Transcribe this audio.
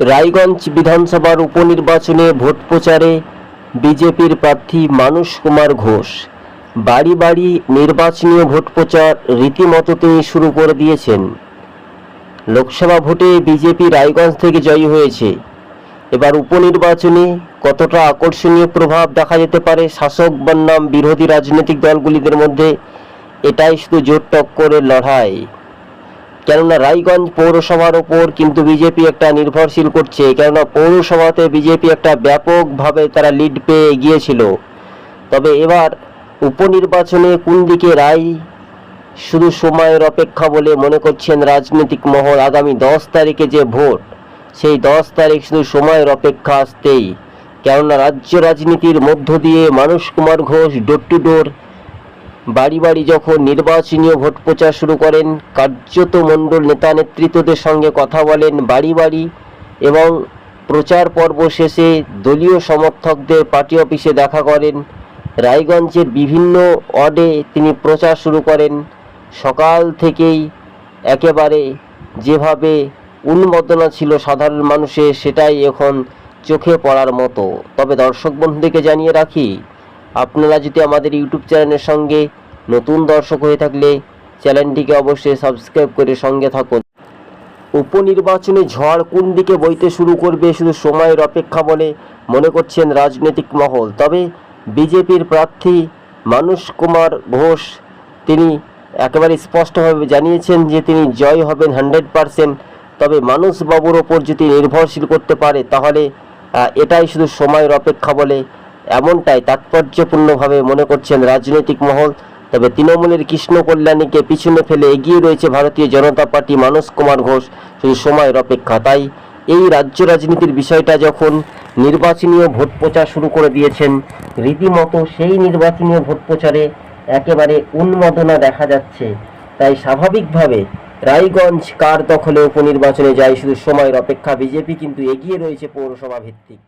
রায়গঞ্জ বিধানসভার উপনির্বাচনে ভোট প্রচারে বিজেপির প্রার্থী মানুষ কুমার ঘোষ। বাড়ি বাড়ি নির্বাচনীয় ভোট প্রচার রীতিমতো তিনি শুরু করে দিয়েছেন। লোকসভা ভোটে বিজেপি রায়গঞ্জ থেকে জয়ী হয়েছে। এবার উপনির্বাচনে কতটা আকর্ষণীয় প্রভাব দেখা যেতে পারে শাসক বনাম বিরোধী রাজনৈতিক দলগুলিদের মধ্যে, এটাই শুধু জোর টক্করের লড়াই। কেননা রায়গঞ্জ পৌরসভার ওপর কিন্তু বিজেপি একটা নির্ভরশীল করছে, কেননা পৌরসভাতে বিজেপি একটা ব্যাপকভাবে তারা লিড পেয়ে এগিয়েছিল তবে এবার উপনির্বাচনে কোন দিকে রায় শুধু সময়ের অপেক্ষা বলে মনে করছেন রাজনৈতিক মহল আগামী দশ তারিখে যে ভোট, সেই দশ তারিখ শুধু সময়ের অপেক্ষা আসতেই। কেননা রাজ্য রাজনীতির মধ্য দিয়ে মানুষ Kumar Ghosh door to door বাড়ি বাড়ি যখন নির্বাচনীয় ভোট প্রচার শুরু করেন, কার্যত মণ্ডল নেতা নেতৃত্বদের সঙ্গে কথা বলেন বাড়ি বাড়ি এবং প্রচার পর্ব শেষে দলীয় সমর্থকদের পার্টি অফিসে দেখা করেন। রায়গঞ্জের বিভিন্ন ওয়ার্ডে তিনি প্রচার শুরু করেন। সকাল থেকেই একেবারে যেভাবে উন্মোদনা ছিল সাধারণ মানুষের, সেটাই এখন চোখে পড়ার মতো। তবে দর্শক বন্ধুদেরকে জানিয়ে রাখি, আপনারা যদি আমাদের ইউটিউব চ্যানেলের সঙ্গে নতুন দর্শক হয়ে থাকলে চ্যানেলটিকে অবশ্যই সাবস্ক্রাইব করে সঙ্গে থাকুন। উপনির্বাচনে ঝড় কোন দিকে বইতে শুরু করবে শুধু সময়ের অপেক্ষা বলে মনে করছেন রাজনৈতিক মহল। তবে বিজেপির প্রার্থী মানুষ কুমার ঘোষ, তিনি একেবারে স্পষ্টভাবে জানিয়েছেন যে তিনি জয় হবেন হান্ড্রেড পারসেন্ট। তবে মানুষ বাবুর ওপর যদি নির্ভরশীল করতে পারে, তাহলে এটাই শুধু সময়ের অপেক্ষা বলে এমনটাই তাৎপর্যপূর্ণভাবে মনে করছেন রাজনৈতিক মহল। তবে তৃণমূলের কৃষ্ণ কল্যাণীকে পিছনে ফেলে এগিয়ে রয়েছে ভারতীয় জনতা পার্টি মানস কুমার ঘোষ। শুধু সময়ের অপেক্ষা, তাই এই রাজ্য রাজনীতির বিষয়টা যখন নির্বাচনীয় ভোট প্রচার শুরু করে দিয়েছেন, রীতিমতো সেই নির্বাচনীয় ভোট প্রচারে একেবারে উন্মাদনা দেখা যাচ্ছে। তাই স্বাভাবিকভাবে রায়গঞ্জ কার দখলে উপনির্বাচনে যায়, শুধু সময়ের অপেক্ষা। বিজেপি কিন্তু এগিয়ে রয়েছে পৌরসভা ভিত্তিক।